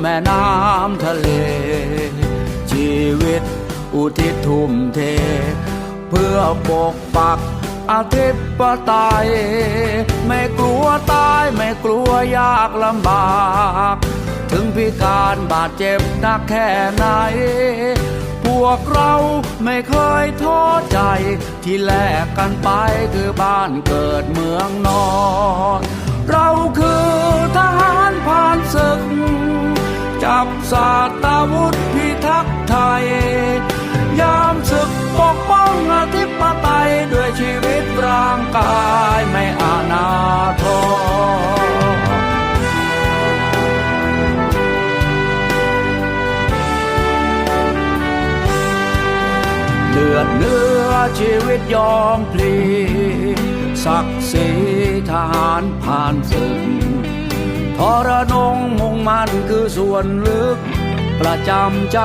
แม่น้ำทะเล ชีวิตอุทิศทุ่มเท เพื่อปกปักอาทิปไตยไม่กลัวตายไม่กลัวยากลำบาก ถึงพิการบาดเจ็บนักแค่ไหน พวกเราไม่เคยท้อใจที่แลกกันไปคือบ้านเกิดเมืองนอน จับสาตาวุธพิทักษ์ไทย ยามศึกปกป้องอธิปไตยด้วยชีวิตร่างกายไม่อาณาทรเลือดเนื้อชีวิตยอมพลีศักดิ์ศรีทหารผ่านศึกทรนงมุ มันคือส่วนลึกประจำใจ